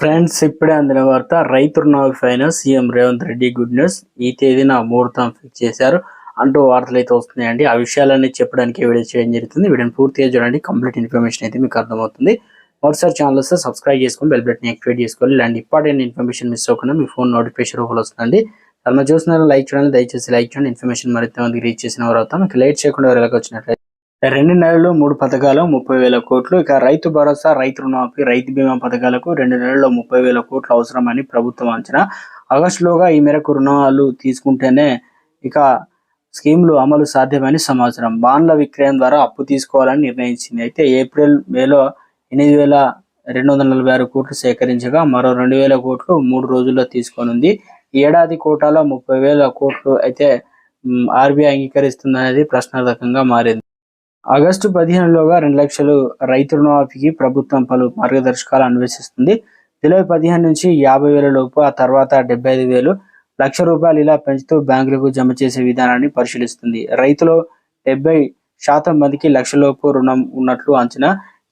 Friends ఇప్పుడే అందిన వార్త రైతు రుణమాఫీ పైన CM Revanth Reddy good news. ఈ తేదీన ముహూర్తం ఫిక్స్ చేశారు. అంటూ వార్తలు అయితే వస్తున్నాయండి. ఆ విషయాలన్నీ చెప్పడానికి వీడియో చేయడం జరుగుతుంది. వీడియోని పూర్తిగా చూడండి. కంప్లీట్ ఇన్ఫర్మేషన్ అయితే మీకు అర్థమవుతుంది. మరోసారి ఛానల్ వస్తే సబ్స్క్రైబ్ చేసుకొని బెల్ బటన్ యాక్టివేట్ చేసుకోవాలి. ఇలాంటి ఇంపార్టెంట్ ఇన్ఫర్మేషన్ మిస్ అవ్వకుండా మీ ఫోన్ నోటిఫికేషన్ రూపంలో వస్తుందండి. అలా చూస్తున్నారు లైక్ చూడండి దయచేసి లైక్ చేయండి. ఇన్ఫర్మేషన్ మరింత మందికి రీచ్ చేసిన వారు అవుతాం. ఇక లేట్ చేయకుండా ఎవరికి వచ్చినట్లయితే రెండు నెలలు మూడు పథకాలు ముప్పై వేల కోట్లు. ఇక రైతు భరోసా రైతు రుణమాఫీ రైతు బీమా పథకాలకు రెండు నెలల్లో ముప్పై వేల కోట్లు అవసరమని ప్రభుత్వం అంచనా. ఆగస్టులోగా ఈ మేరకు రుణాలు తీసుకుంటేనే ఇక స్కీమ్లు అమలు సాధ్యమని సమాచారం. బాండ్ల విక్రయం ద్వారా అప్పు తీసుకోవాలని నిర్ణయించింది. అయితే ఏప్రిల్ మేలో ఎనిమిది వేల రెండు వందల నలభై ఆరు కోట్లు సేకరించగా మరో రెండు వేల కోట్లు మూడు రోజుల్లో తీసుకోనుంది. ఈ ఏడాది కోటాలో ముప్పై వేల కోట్లు అయితే ఆర్బీఐ అంగీకరిస్తుందనేది ప్రశ్నార్థకంగా మారింది. ఆగస్టు పదిహేనులోగా రెండు లక్షలు రైతు రుణమాఫీకి ప్రభుత్వం పలు మార్గదర్శకాలు అన్వేషిస్తుంది. జూలై పదిహేను నుంచి యాభై వేల లోపు ఆ తర్వాత డెబ్బై ఐదు వేలు లక్ష రూపాయలు ఇలా పెంచుతూ బ్యాంకులకు జమ చేసే విధానాన్ని పరిశీలిస్తుంది. రైతులు డెబ్బై శాతం మందికి లక్షలోపు రుణం ఉన్నట్లు అంచనా.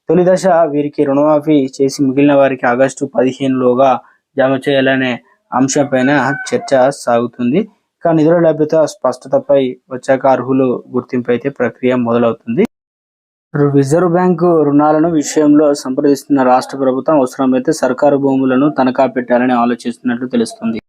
తొలి దశ వీరికి రుణమాఫీ చేసి మిగిలిన వారికి ఆగస్టు పదిహేనులోగా జమ చేయాలనే అంశంపైన చర్చ సాగుతుంది. కానీ నిధుల లభ్యత స్పష్టతపై వచ్చాక అర్హులు గుర్తింపు అయితే ప్రక్రియ మొదలవుతుంది. రిజర్వ్ బ్యాంకు రుణాలను విషయంలో సంప్రదిస్తున్న రాష్ట్ర ప్రభుత్వం అవసరమైతే సర్కారు భూములను తనఖా పెట్టాలని ఆలోచిస్తున్నట్లు తెలుస్తుంది.